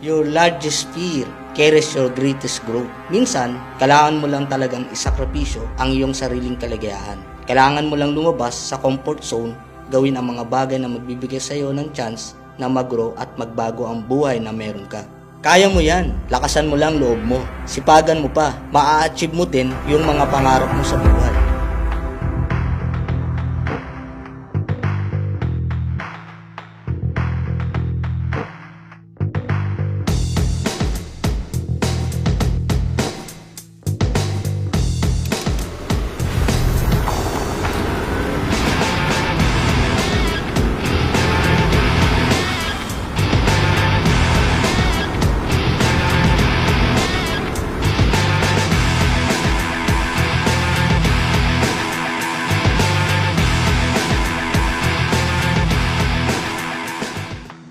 Your largest fear carries your greatest growth. Minsan, kailangan mo lang talagang isakripisyo ang iyong sariling kaligayahan. Kailangan mo lang lumabas sa comfort zone, gawin ang mga bagay na magbibigay sa iyo ng chance na mag-grow at magbago ang buhay na meron ka. Kaya mo yan. Lakasan mo lang loob mo. Sipagan mo pa. Maa-achieve mo din yung mga pangarap mo sa buhay.